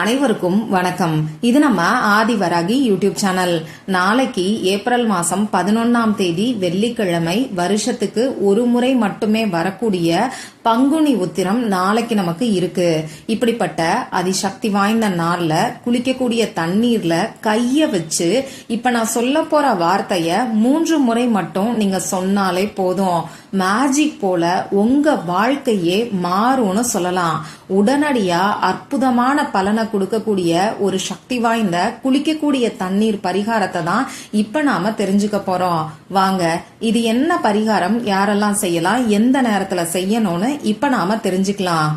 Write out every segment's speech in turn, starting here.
அனைவருக்கும் வணக்கம். இது நம்ம ஆதிவராகி யூடியூப் சேனல். நாளைக்கு ஏப்ரல் மாசம் பதினொன்னாம் தேதி வெள்ளிக்கிழமை வருஷத்துக்கு ஒரு முறை மட்டுமே வரக்கூடிய பங்குனி உத்திரம் நாளைக்கு நமக்கு இருக்கு. இப்படிப்பட்ட அதிசக்தி வாய்ந்த நாள்ல குளிக்கக்கூடிய தண்ணீர்ல கைய வச்சு இப்ப நான் சொல்ல போற வார்த்தைய மூன்று முறை மட்டும் நீங்க சொன்னாலே போதும். மேஜிக் போல உங்க வாழ்க்கையே மாறும்னு சொல்லலாம். உடனடியா அற்புதமான பலனை கொடுக்கக்கூடிய ஒரு சக்தி வாய்ந்த குளிக்கக்கூடிய தண்ணீர் பரிகாரத்தை தான் இப்ப நாம தெரிஞ்சுக்க போறோம். வாங்க இது என்ன பரிகாரம்? யாரெல்லாம் செய்யலாம்? எந்த நேரத்துல செய்யணும்னு இப்ப நாம தெரிஞ்சுக்கலாம்.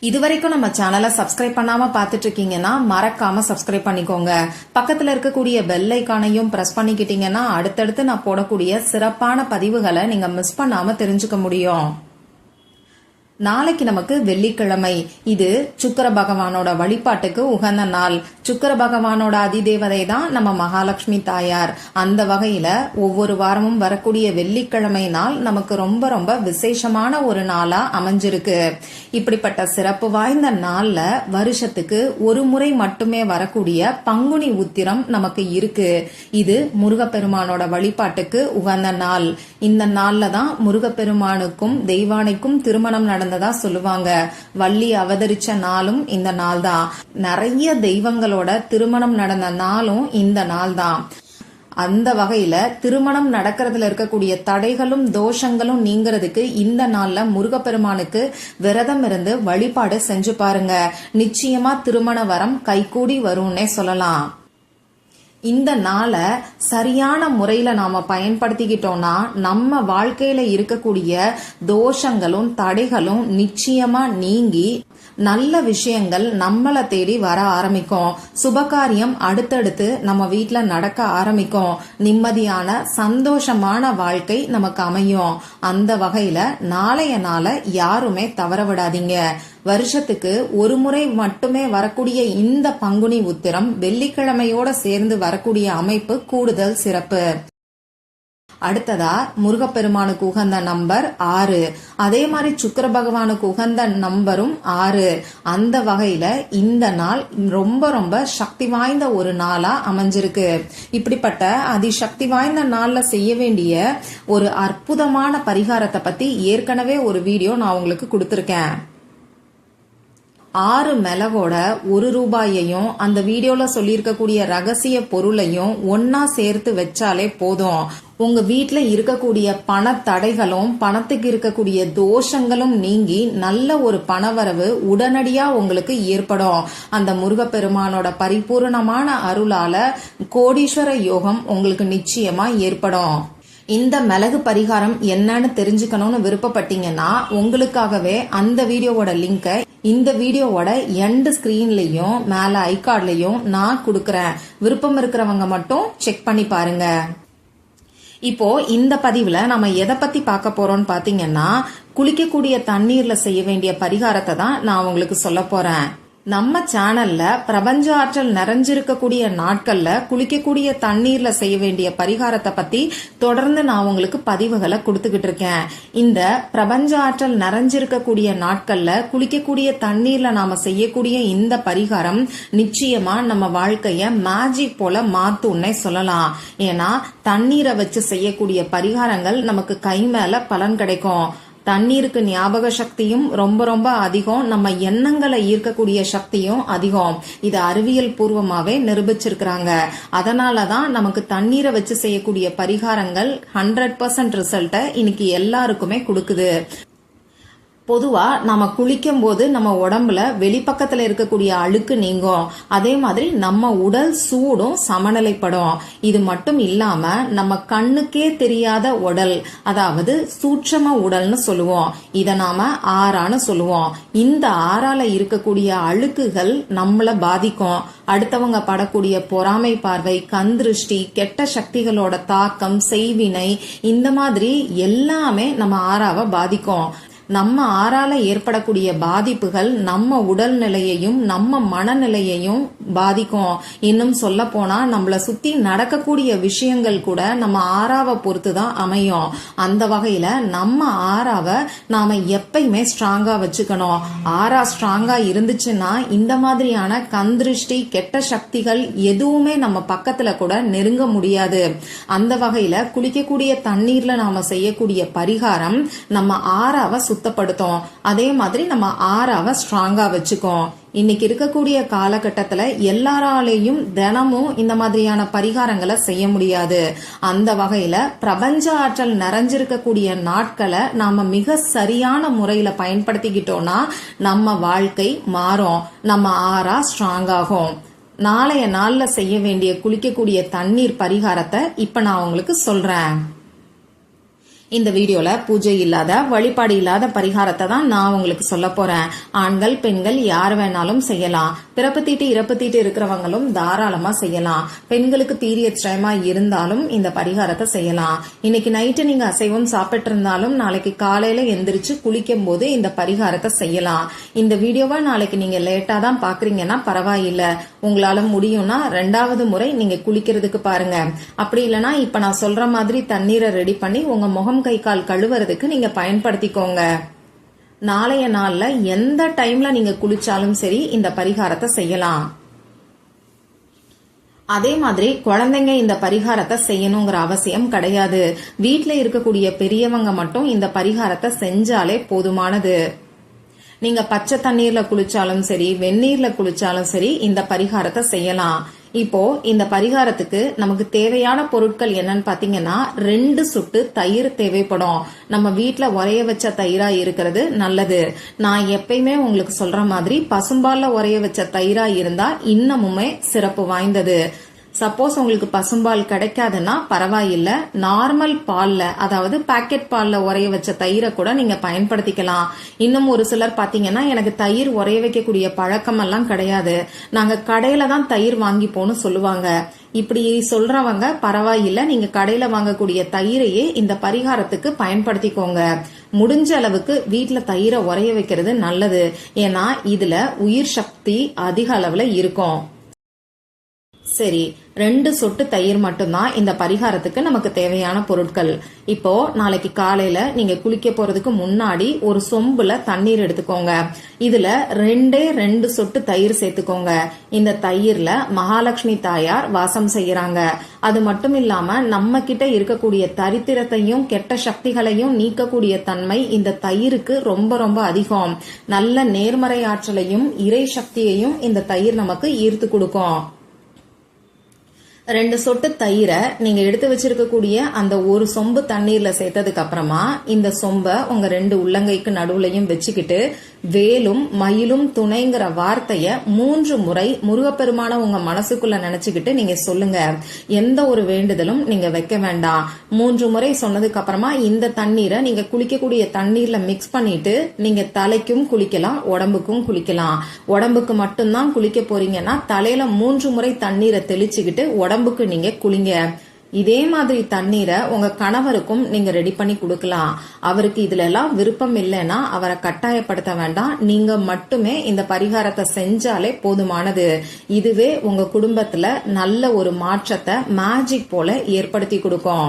இதுவரைக்கும் நம்ம சேனலை சப்ஸ்கிரைப் பண்ணாம பார்த்துட்டு இருக்கீங்கன்னா மறக்காம சப்ஸ்கிரைப் பண்ணிக்கோங்க. பக்கத்துல இருக்கக்கூடிய பெல் ஐக்கானையும் பிரஸ் பண்ணிக்கிட்டீங்கன்னா அடுத்தடுத்து நான் போடக்கூடிய சிறப்பான பதிவுகளை நீங்க மிஸ் பண்ணாம தெரிஞ்சுக்க முடியும். நாளைக்கு நமக்கு வெள்ளிக்கிழமை. இது சுக்கர பகவானோட வழிபாட்டுக்கு உகந்த நாள். சுக்கர பகவானோட அதிதேவதை தான் நம்ம மகாலட்சுமி தாயார். அந்த வகையில ஒவ்வொரு வாரமும் வரக்கூடிய வெள்ளிக்கிழமை நாள் நமக்கு ரொம்ப ரொம்ப விசேஷமான ஒரு நாளா அமைஞ்சிருக்கு. இப்படிப்பட்ட சிறப்பு வாய்ந்த நாள்ல வருஷத்துக்கு ஒரு முறை மட்டுமே வரக்கூடிய பங்குனி உத்திரம் நமக்கு இருக்கு. இது முருகப்பெருமானோட வழிபாட்டுக்கு உகந்த நாள். இந்த நாள்ல தான் முருகப்பெருமானுக்கும் தெய்வானைக்கும் திருமணம் நடந்ததா சொல்லுவாங்க. வள்ளி அவதரிச்ச நாளும் இந்த நாள் தான். நிறைய தெய்வங்களோட திருமணம் நடந்த நாளும் இந்த நாள் தான் அந்த வகையில திருமணம் நடக்கிறதுல இருக்கக்கூடிய தடைகளும் தோஷங்களும் நீங்கிறதுக்கு இந்த நாள்ல முருகப்பெருமானுக்கு விரதம் இருந்து வழிபாடு செஞ்சு பாருங்க. நிச்சயமா திருமண வரம் கைகூடி வரும்னே சொல்லலாம். இந்த நாளை சரியான முறையில நாம பயன்படுத்திக்கிட்டோம்னா நம்ம வாழ்க்கையில இருக்கக்கூடிய தோஷங்களும் தடைகளும் நிச்சயமா நீங்கி நல்ல விஷயங்கள் நம்மளை தேடி வர ஆரம்பிக்கும். சுபகாரியம் அடுத்தடுத்து நம்ம வீட்டில் நடக்க ஆரம்பிக்கும். நிம்மதியான சந்தோஷமான வாழ்க்கை நமக்கு அமையும். அந்த வகையில நாளைய நாளை யாருமே தவற விடாதீங்க. வருஷத்துக்கு ஒரு முறை மட்டுமே வரக்கூடிய இந்த பங்குனி உத்திரம் வெள்ளிக்கிழமையோட சேர்ந்து வரக்கூடிய அமைப்பு கூடுதல் சிறப்பு. அடுத்ததா முருகப்பெருமானுக்கு உகந்த நம்பர் ஆறு. அதே மாதிரி சுக்கர பகவானுக்கு உகந்த நம்பரும் ஆறு. அந்த வகையில இந்த நாள் ரொம்ப ரொம்ப சக்தி வாய்ந்த ஒரு நாளா அமைஞ்சிருக்கு. இப்படிப்பட்ட அதிசக்தி வாய்ந்த நாள்ல செய்ய வேண்டிய ஒரு அற்புதமான பரிகாரத்தை பத்தி ஏற்கனவே ஒரு வீடியோ நான் உங்களுக்கு கொடுத்துருக்கேன். ஆறு மிளகோட ஒரு ரூபாயையும் அந்த வீடியோல சொல்லியிருக்கக்கூடிய ரகசிய பொருளையும் ஒன்னா சேர்த்து வச்சாலே போதும். உங்க வீட்ல இருக்கக்கூடிய பண தடைகளும் பணத்துக்கு இருக்கக்கூடிய தோஷங்களும் நீங்கி நல்ல ஒரு பணவரவு உடனடியா உங்களுக்கு ஏற்படும். அந்த முருகப்பெருமானோட பரிபூரணமான அருளால கோடீஸ்வர யோகம் உங்களுக்கு நிச்சயமா ஏற்படும். இந்த மிளகு பரிகாரம் என்னன்னு தெரிஞ்சுக்கணும்னு விருப்பப்பட்டீங்கன்னா உங்களுக்காகவே அந்த வீடியோவோட லிங்கை இந்த வீடியோவோட எண்டு ஸ்கிரீன்லையும் மேல ஐகார்ட்லையும் நான் கொடுக்கறேன். விருப்பம் இருக்கிறவங்க மட்டும் செக் பண்ணி பாருங்க. இப்போ இந்த பதிவுல நம்ம எதை பத்தி பார்க்க போறோம்னு பாத்தீங்கன்னா குளிக்கக்கூடிய தண்ணீர்ல செய்ய வேண்டிய பரிகாரத்தை தான் நான் உங்களுக்கு சொல்ல போறேன். நம்ம சேனல்ல பிரபஞ்ச ஆற்றல் நிறைஞ்சிருக்கக்கூடிய நாட்கள்ல குளிக்கக்கூடிய தண்ணீர்ல செய்ய வேண்டிய பரிகாரத்தை பத்தி தொடர்ந்து நான் உங்களுக்கு பதிவுகளை கொடுத்துக்கிட்டு இருக்கேன். இந்த பிரபஞ்ச ஆற்றல் நிறைஞ்சிருக்கக்கூடிய நாட்கள்ல குளிக்கக்கூடிய தண்ணீர்ல நாம செய்யக்கூடிய இந்த பரிகாரம் நிச்சயமா நம்ம வாழ்க்கைய மேஜிக் போல மாத்தும்னே சொல்லலாம். ஏன்னா தண்ணீரை வச்சு செய்யக்கூடிய பரிகாரங்கள் நமக்கு கை மேல பலன் கிடைக்கும். தண்ணீருக்கு ஞாபக சக்தியும் ரொம்ப ரொம்ப அதிகம். நம்ம எண்ணங்களை ஈர்க்கக்கூடிய சக்தியும் அதிகம். இது அறிவியல் பூர்வமாவே நிரூபிச்சிருக்கிறாங்க. அதனால தான் நமக்கு தண்ணீரை வச்சு செய்யக்கூடிய பரிகாரங்கள் ஹண்ட்ரட் பர்சன்ட் ரிசல்ட்டை இன்னைக்கு எல்லாருக்குமே கொடுக்குது. பொதுவாக நம்ம குளிக்கும் போது நம்ம உடம்புல வெளிப்பக்கத்தில் இருக்கக்கூடிய அழுக்கு நீங்கும். அதே மாதிரி நம்ம உடல் சூடும் சமநிலைப்படும். இது மட்டும் இல்லாமல் நம்ம கண்ணுக்கே தெரியாத உடல் அதாவது சூட்சம உடல்னு சொல்லுவோம். இதை நாம ஆறான்னு சொல்லுவோம். இந்த ஆறால இருக்கக்கூடிய அழுக்குகள் நம்மளை பாதிக்கும். அடுத்தவங்க படக்கூடிய பொறாமை பார்வை கந்திருஷ்டி கெட்ட சக்திகளோட தாக்கம் செய்வினை இந்த மாதிரி எல்லாமே நம்ம ஆறாவை பாதிக்கும். நம்ம ஆறால ஏற்படக்கூடிய பாதிப்புகள் நம்ம உடல்நிலையையும் நம்ம மனநிலையையும் பாதிக்கும். இன்னும் சொல்ல போனா நம்மள சுத்தி நடக்கக்கூடிய விஷயங்கள் கூட நம்ம ஆறாவை பொறுத்து தான் அமையும். அந்த வகையில நம்ம ஆறாவை நாம எப்பயுமே ஸ்ட்ராங்கா வச்சுக்கணும். ஆறா ஸ்ட்ராங்கா இருந்துச்சுன்னா இந்த மாதிரியான கந்திருஷ்டி கெட்ட சக்திகள் எதுவுமே நம்ம பக்கத்துல கூட நெருங்க முடியாது. அந்த வகையில குளிக்கக்கூடிய தண்ணீர்ல நாம செய்யக்கூடிய பரிகாரம் நம்ம ஆறாவை சுத்தப்படுத்தும். அதே மாதிரி நம்ம ஆறாவை ஸ்ட்ராங்கா வச்சுக்கோம். இன்னைக்கு இருக்கக்கூடிய காலகட்டத்துல எல்லாராலையும் தினமும் இந்த மாதிரியான பரிகாரங்களை செய்ய முடியாது. அந்த வகையில பிரபஞ்ச ஆற்றல் நிறைஞ்சிருக்கக்கூடிய நாட்களை நாம மிக சரியான முறையில பயன்படுத்திக்கிட்டோம்னா நம்ம வாழ்க்கை மாறும். நம்ம ஆறா ஸ்ட்ராங் ஆகும். நாளைய நாள்ல செய்ய வேண்டிய குளிக்கக்கூடிய தண்ணீர் பரிகாரத்தை இப்ப நான் உங்களுக்கு சொல்றேன். இந்த வீடியோல பூஜை இல்லாத வழிபாடு இல்லாத பரிகாரத்தை தான் நான் உங்களுக்கு சொல்ல போறேன். ஆண்கள் பெண்கள் யார் வேணாலும் செய்யலாம். பிறப்பு தீட்டு இறப்பு தீட்டு இருக்கிறவங்களும் தாராளமா செய்யலாம். பெண்களுக்கு பீரியட் இருந்தாலும் இந்த பரிகாரத்தை செய்யலாம். இன்னைக்கு நைட்டு நீங்க அசைவம் சாப்பிட்டு இருந்தாலும் நாளைக்கு காலையில எந்திரிச்சு குளிக்கும் போது இந்த பரிகாரத்தை செய்யலாம். இந்த வீடியோவை நாளைக்கு நீங்க லேட்டா தான் பாக்குறீங்கன்னா பரவாயில்ல. உங்களால முடியும்னா ரெண்டாவது முறை நீங்க குளிக்கிறதுக்கு பாருங்க. அப்படி இல்லைன்னா இப்ப நான் சொல்ற மாதிரி தண்ணீரை ரெடி பண்ணி உங்க முகம் கை கால் கழுவுறதுக்கு நீங்க பயன்படுத்திக்கோங்க. நாளைய நாள்ல எந்த டைம்ல நீங்க குளிச்சாலும் சரி இந்த பரிகாரத்தை செய்யலாம். அதே மாதிரி குழந்தைங்க இந்த பரிகாரத்தை செய்யணுங்கிற அவசியம் கிடையாது. வீட்டில் இருக்கக்கூடிய பெரியவங்க மட்டும் இந்த பரிகாரத்தை செஞ்சாலே போதுமானது. நீங்க பச்சை தண்ணீர்ல குளிச்சாலும் சரி வெந்நீர்ல குளிச்சாலும் சரி இந்த பரிகாரத்தை செய்யலாம். இப்போ இந்த பரிகாரத்துக்கு நமக்கு தேவையான பொருட்கள் என்னன்னு பாத்தீங்கன்னா ரெண்டு சுட்டு தயிர் தேவைப்படும். நம்ம வீட்டுல உரைய வச்ச தயிரா இருக்கிறது நல்லது. நான் எப்பயுமே உங்களுக்கு சொல்ற மாதிரி பசும்பால்ல உரைய வச்ச தயிரா இருந்தா இன்னமுமே சிறப்பு வாய்ந்தது. சப்போஸ் உங்களுக்கு பசும்பால் கிடைக்காதுன்னா பரவாயில்ல. நார்மல் பால்ல அதாவது பாக்கெட் பால்ல உரைய வச்ச தயிரை கூட நீங்க பயன்படுத்திக்கலாம். இன்னும் ஒரு சிலர் பாத்தீங்கன்னா எனக்கு தயிர் உரைய வைக்கக்கூடிய பழக்கம் எல்லாம் கிடையாது. நாங்க கடையில தான் தயிர் வாங்கிப்போன்னு சொல்லுவாங்க. இப்படி சொல்றவங்க பரவாயில்ல நீங்க கடையில வாங்கக்கூடிய தயிரையே இந்த பரிகாரத்துக்கு பயன்படுத்திக்கோங்க. முடிஞ்ச அளவுக்கு வீட்டுல தயிரை உரைய வைக்கிறது நல்லது. ஏன்னா இதுல உயிர் சக்தி அதிக அளவுல இருக்கும். சரி ரெண்டு சொட்டு தயிர் மட்டும்தான் இந்த பரிகாரத்துக்கு நமக்கு தேவையான பொருட்கள். இப்போ நாளைக்கு காலையில நீங்க குளிக்க போறதுக்கு முன்னாடி ஒரு சொம்புல தண்ணீர் எடுத்துக்கோங்க. இதுல ரெண்டே ரெண்டு சொட்டு தயிர் சேர்த்துக்கோங்க. இந்த தயிர்ல மகாலட்சுமி தாயார் வாசம் செய்யறாங்க. அது மட்டும் இல்லாம நம்ம கிட்ட இருக்கக்கூடிய தரித்திரத்தையும் கெட்ட சக்திகளையும் நீக்கக்கூடிய தன்மை இந்த தயிருக்கு ரொம்ப ரொம்ப அதிகம். நல்ல நேர்மறை ஆற்றலையும் இறை சக்தியையும் இந்த தயிர் நமக்கு ஈர்த்து கொடுக்கும். ரெண்டு சொட்டு தயிரை நீங்க எடுத்து வச்சிருக்கக்கூடிய அந்த ஒரு சொம்பு தண்ணீர்ல சேர்த்ததுக்கு அப்புறமா இந்த சொம்பை உங்க ரெண்டு உள்ளங்கைக்கு நடுவுலையும் வச்சுக்கிட்டு வேலும் மயிலும் துணைங்கிற வார்த்தைய மூன்று முறை முருகப்பெருமான உங்க மனசுக்குள்ள நினைச்சுக்கிட்டு நீங்க சொல்லுங்க. எந்த ஒரு வேண்டுதலும் நீங்க வைக்க வேண்டாம். மூன்று முறை சொன்னதுக்கு அப்புறமா இந்த தண்ணீரை நீங்க குளிக்கக்கூடிய தண்ணீர்ல மிக்ஸ் பண்ணிட்டு நீங்க தலைக்கும் குளிக்கலாம் உடம்புக்கும் குளிக்கலாம். உடம்புக்கு மட்டும்தான் குளிக்க போறீங்கன்னா தலையில மூன்று முறை தண்ணீரை தெளிச்சுக்கிட்டு உடம்புக்கு நீங்க குளிங்க. இதே மாதிரி தண்ணீரை உங்க கணவருக்கும் நீங்க ரெடி பண்ணி கொடுக்கலாம். அவருக்கு இதுல எல்லாம் விருப்பம் இல்லைன்னா அவரை கட்டாயப்படுத்த வேண்டாம். நீங்க மட்டுமே இந்த பரிகாரத்தை செஞ்சாலே போதுமானது. இதுவே உங்க குடும்பத்துல நல்ல ஒரு மாற்றத்தை மேஜிக் போல ஏற்படுத்தி கொடுக்கும்.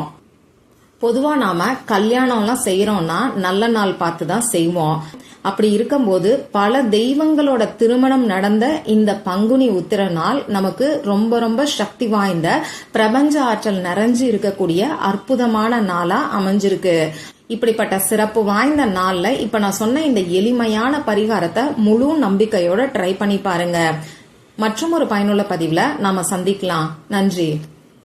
பொதுவா நாம கல்யாணம்லாம் செய்யறோம்னா நல்ல நாள் பார்த்து தான் செய்வோம். அப்படி இருக்கும்போது பல தெய்வங்களோட திருமணம் நடந்த இந்த பங்குனி உத்திர நாள் நமக்கு ரொம்ப ரொம்ப சக்தி வாய்ந்த பிரபஞ்ச ஆற்றல் நிறைஞ்சு இருக்கக்கூடிய அற்புதமான நாளா அமைஞ்சிருக்கு. இப்படிப்பட்ட சிறப்பு வாய்ந்த நாள்ல இப்ப நான் சொன்ன இந்த எளிமையான பரிகாரத்தை முழு நம்பிக்கையோட ட்ரை பண்ணி பாருங்க. மற்றும் ஒரு பயனுள்ள பதிவுல நாம சந்திக்கலாம். நன்றி.